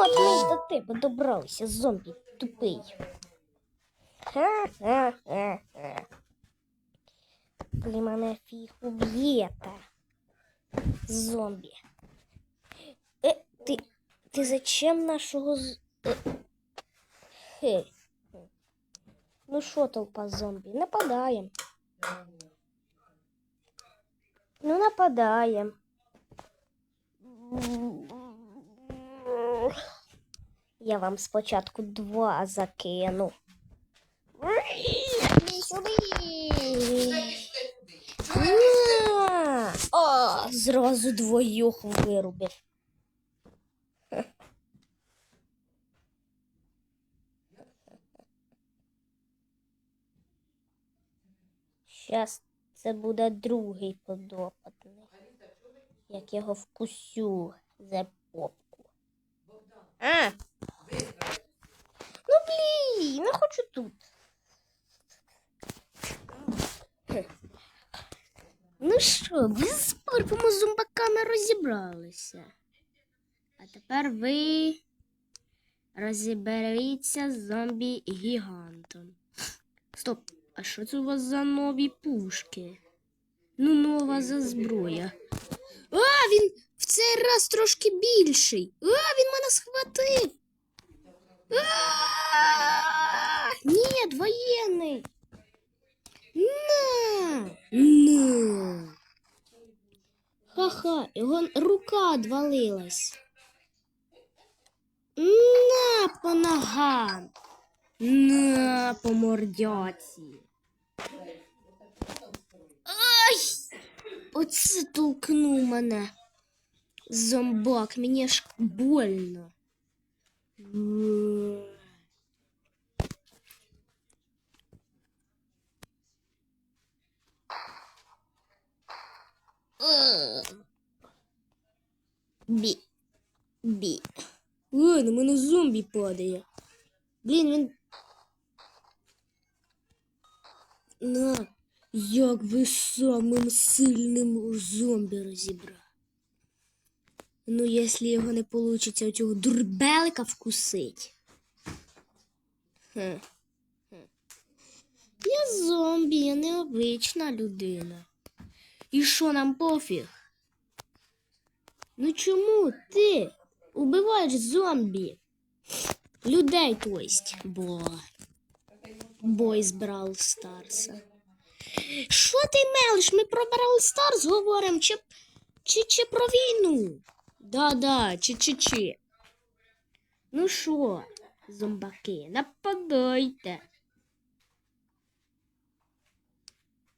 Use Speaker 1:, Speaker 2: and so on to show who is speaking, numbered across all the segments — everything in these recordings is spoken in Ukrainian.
Speaker 1: от ми й до тебе добралися, зомбі тупий. Ха-ха-ха-ха. Ви мене фіг уб'єте. Зомбі. Е, ти, ти зачем нашого з... Е, хе. Ну що, толпа зомбі, нападаємо. Ну, нападаємо. Я вам спочатку два закину. О, зразу двоюх вирубив. Щас це буде другий подопитний. Як його вкусю за попку. А! Ну блін, не хочу тут. Ну що, ви з парпами зомбаками розібралися. А тепер ви розіберіться з зомбі-гігантом. Стоп, а що це у вас за нові пушки? Ну, нова за зброя. А, він цей раз трошки більший. А, він мене схватив. Ні, воєнний. На, на. Ха-ха, його рука відвалилась. На по ногам. На по мордяці. Ай! Оце толкнув мене. Зомбак, мені аж больно. М. Е. Бі. Бі. Ой, на мене зомбі падає. Блін, він. На, як ви самим сильним зомбі розібрали. Ну, якщо його не вийде оцього дурбелика вкусить. Хе. Я зомбі, я необична людина. І що нам пофіг? Ну чому ти убиваєш зомбі? Людей, то бо. Бой з Брал Старса. Що ти мелиш? Ми про Брал Старс говоримо чи, чи, чи про війну? Да-да, чи-чи-чи. Ну що, зомбаки, нападайте.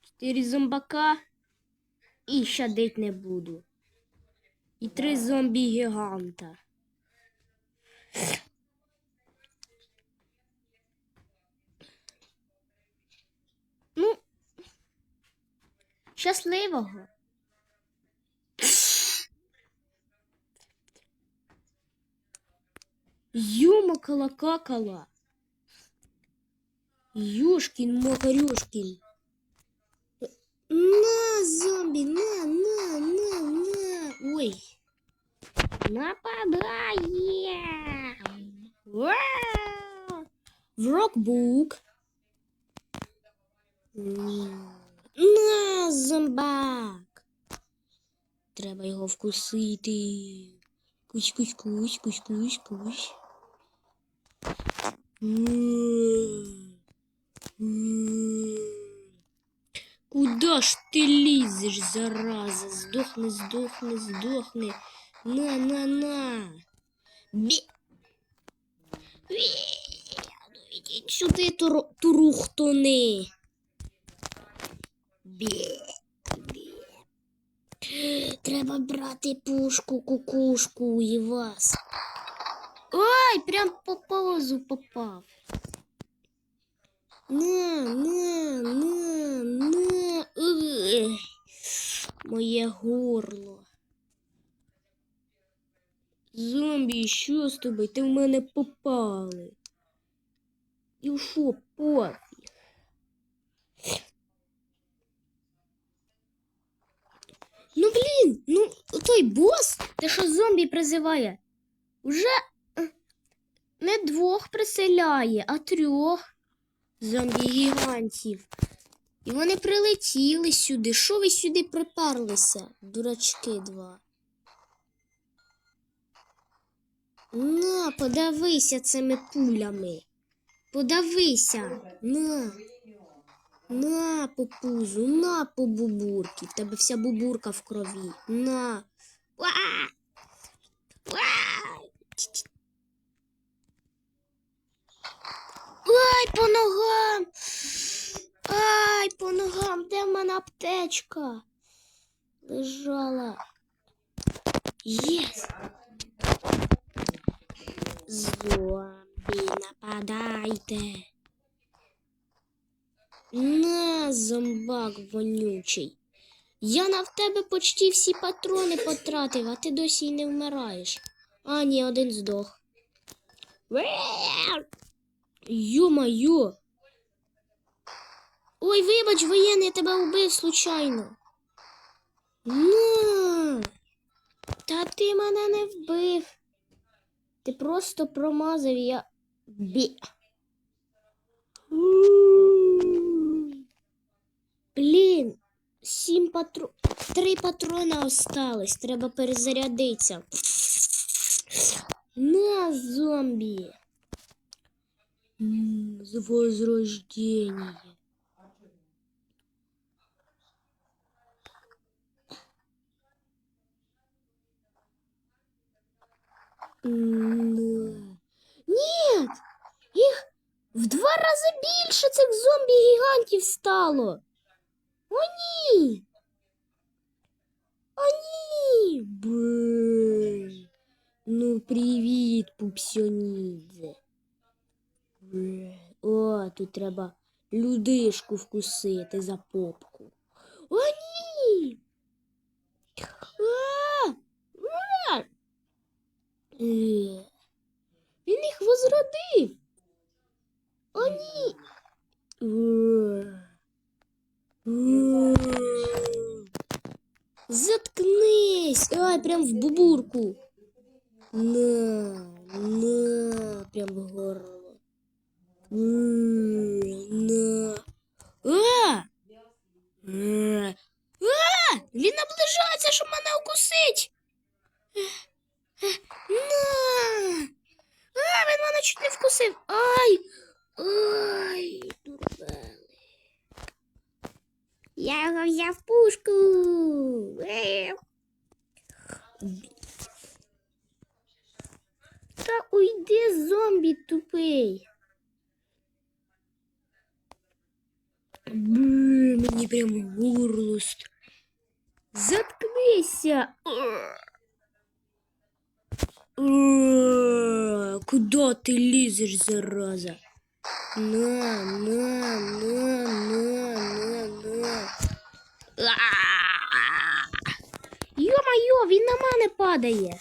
Speaker 1: Чотири зомбака і щадить не буду. І три зомбі-гіганта. Ну, щасливого. Юма колокакала. Юшкин Макарюшкин. На, зомби, на, на, на, на. Ой. Нападаем. Вау! Врокбук. На, зомбак. Треба його вкусити. Кусь, кусь, Куда ж ти лізеш, зараза? Здохни, здохни, здохни. На, на, на. Бі. Ну, Ідіть сюди, туру, турухтуни. Бі. Треба брати пушку, кукушку і вас. Ой, прям по повозу попав. На, на, на, на. Моє горло. Зомбі, що з тобою? Ти в мене попали. І що, пофіг? Ну блін, ну той бос, те що зомбі призиває, уже не двох приселяє, а трьох зомбі-гігантів. І вони прилетіли сюди. Що ви сюди приперлися, дурачки два? На, подавися цими пулями. Подавися. На. На по на по бубурки. В тебе вся бубурка в крові. На. Уа! Уа! Ай, по ногам. Ай, по ногам. Де в мене аптечка? Лежала. Єс. Зомбі, нападайте. На, зомбак вонючий. Я на в тебе почти всі патрони потратив, а ти досі й не вмираєш. А, ні, один здох. Йо-майо. Ой, вибач, воєнний, я тебе вбив случайно. На. Та ти мене не вбив. Ти просто промазав, я. Бі. Блін, сім патрон. Три патрона осталось. Треба перезарядитися. На, зомбі. М, З возрождения. М, Нет! Їх в два рази більше цих зомбі-гігантів стало. О, ні! О, ні! Блин. Ну, привіт, пупсьонідзе. О, тут треба людишку вкусити за попку. О, ні! Е. Він їх возродив. О, ні. Заткнись! Ай, прям в бубурку. На, на, прям в горло. Він наближається, щоб мене укусить. На! А, він мене чуть не вкусив. Ай! Ай, дурбели. Я його взяв пушку. Е. Та уйди, зомбі тупий. Бе, мені прям горло. Заткнися. Куда ти лізеш, зараза? На, на, на, на, на, на. Йо-моє, він на мене падає.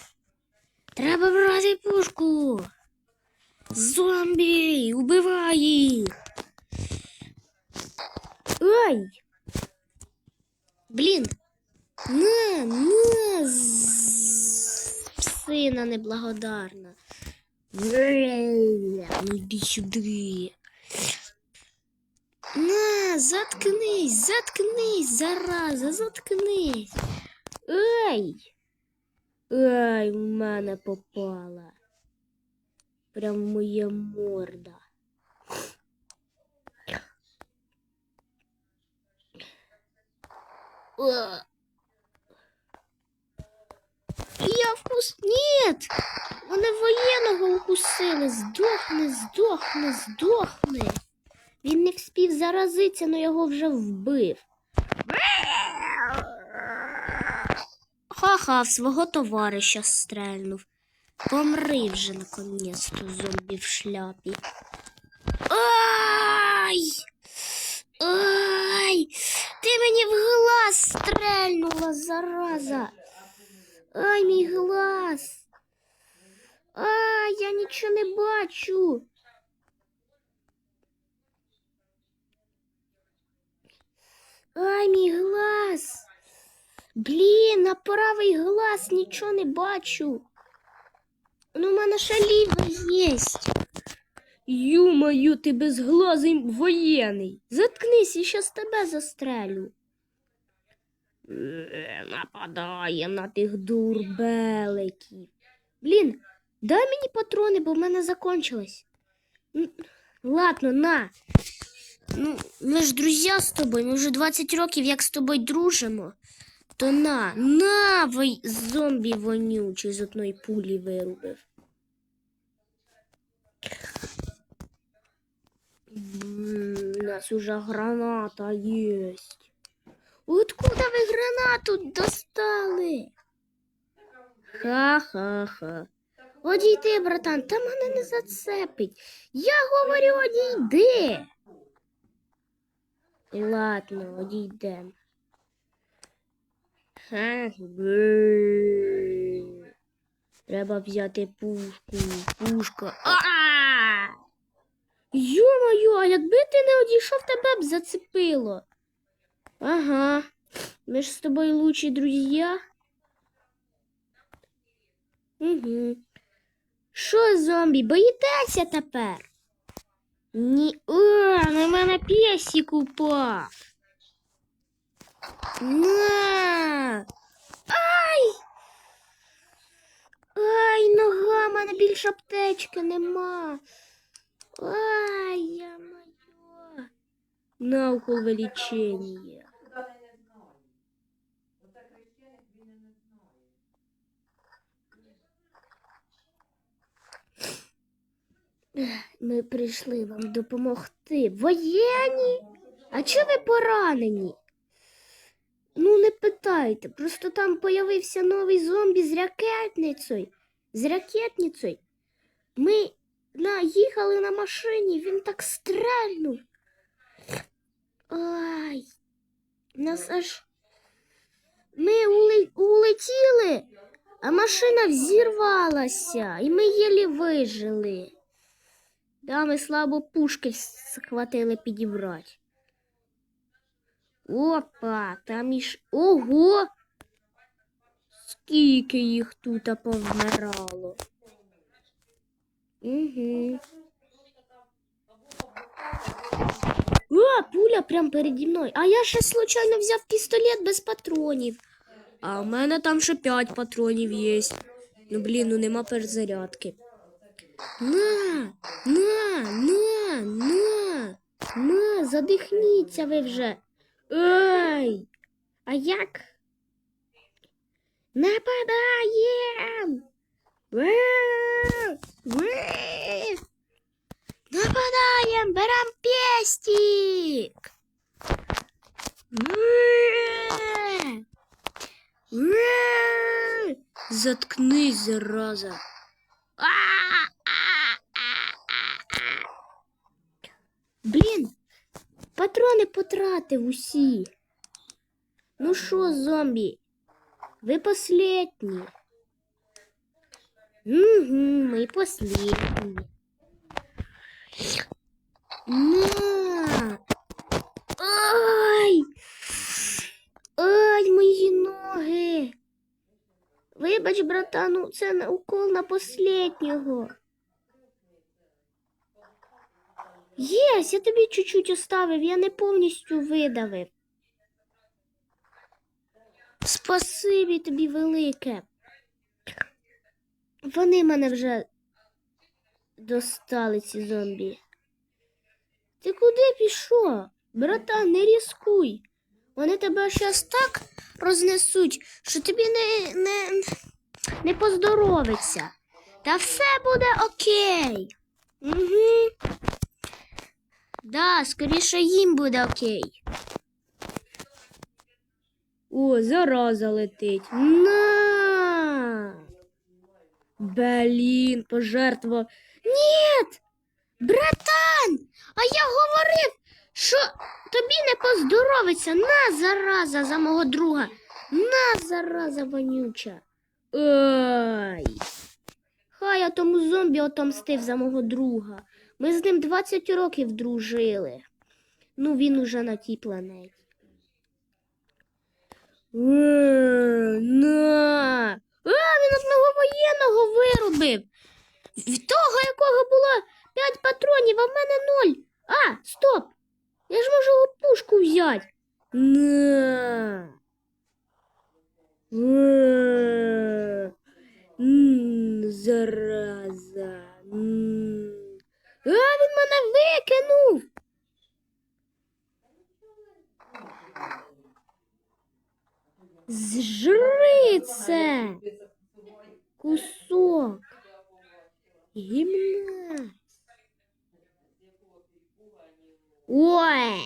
Speaker 1: Треба брати пушку. Зомбі, убивай їх. Ай. Блін. На, на, псина неблагодарна. Ну йди сюди. На, заткнись, заткнись, зараза, заткнись. Ай. Ай, в мене попала. Прям моя морда. Я вкус... Нет! Вони воєнного укусили. Здохне, здохне, здохне. Він не вспів заразитися, но його вже вбив. Ха-ха, свого товариша стрельнув. Помри вже наконець-то зомбі в шляпі. Ай! Ай! Ти мені в глаз стрельнула, зараза. Ай, мій глаз. Ай, я нічого не бачу. Ай, мій глаз. Блін, на правий глаз нічого не бачу. Ну, в мене ще ліве єсть. Ю-мою, ти безглазий воєнний. Заткнись, я щас тебе застрелю. Е, Нападає на тих дурбеликів. Блін, дай мені патрони, бо в мене закончилось. Ладно, на. Ну, ми ж друзі з тобою, ми вже 20 років як з тобою дружимо. То на, на, вой, зомбі вонючий з одної пулі вирубив. У нас уже граната есть. Откуда ви гранату достали? Ха-ха-ха. Одійди, братан, та мене не зацепить. Я говорю, одійди. Ладно, одійдем. Ха. Треба взяти пушку. Пушка. А! Йо-моє, а якби ти не одійшов, тебе б зацепило. Ага. Ми ж з тобою лучші друзі. Угу. Що, зомбі, боїтеся тепер? Ні. О, на мене песик упав. На. Ай! Ай, нога, в мене більше аптечки нема. Ай, я моя. На укол вилічення. Ми прийшли вам допомогти. Воєнні? А чи ви поранені? Ну, не питайте, просто там появився новий зомбі з ракетницею. З ракетницею. Ми наїхали на машині, він так стрельнув. Ай, нас аж. Ми улетіли, а машина взірвалася, і ми єлі вижили. Да, ми слабо пушки схватили підібрати. Опа, там іж. Ого! Скільки їх тут повмирало. Угу. О, пуля прям переді мною. А я ще случайно взяв пістолет без патронів. А в мене там ще 5 патронів є. Ну блін, ну нема перезарядки. На, на, на, на, на, задихніться ви вже. Ой, а як? Нападаєм! Нападаєм, берем пестик! Заткнись, зараза. Блін, патрони потратив усі. Ну що, зомбі? Ви последні. Угу, ми последні. На! Ай! Ай, мої ноги! Вибач, братану, це на- укол на последнього. Єсь, я тобі чуть-чуть оставив, я не повністю видавив. Спасибі тобі велике. Вони мене вже достали, ці зомбі. Ти куди пішов? Братан, не різкуй. Вони тебе щас так рознесуть, що тобі не, не, не поздоровиться. Та все буде окей. Угу. Да, скоріше їм буде окей. О, зараза летить. На. Блін, пожертва. Ні! Братан! А я говорив, що тобі не поздоровиться. На, зараза, за мого друга. На, зараза вонюча. Ой. Хай я тому зомбі отомстив за мого друга. Ми з ним 20 років дружили. Ну, він уже на тій планеті. Е, на. А, він одного воєнного вирубив. Від того, якого було 5 патронів, а в мене 0. А, стоп! Я ж можу пушку взяти. На. Зараза. А, він мене викинув. Зжри це. Кусок. Гімна. Ой.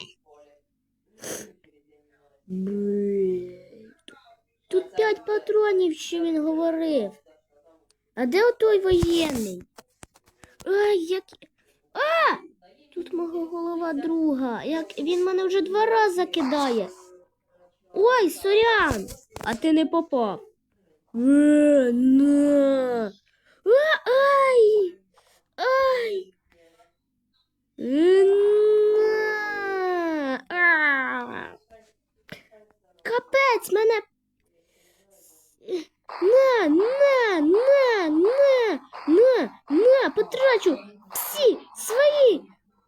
Speaker 1: Тут п'ять патронів, що він говорив. А де отой воєнний? Ай, як. А! Тут мого голова друга. Як він мене вже два рази кидає. Ой, сорян! А ти не попав. Е, на. А, ай! Ай! Е, на. А. Капець, мене. На, на, на, на, на, на, потрачу всі свої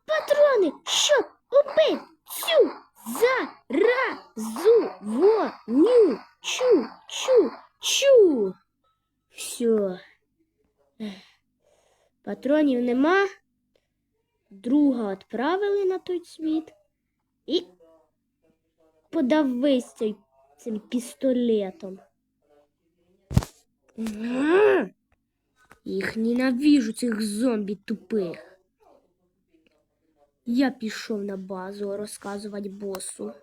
Speaker 1: патрони, щоб убити цю заразу воню, чу, чу, чу. Все. Патронів нема. Друга відправили на той світ. І подавись цей, цим пістолетом. Їх ненавижу, цих зомбі тупих. Я пішов на базу розказувати босу.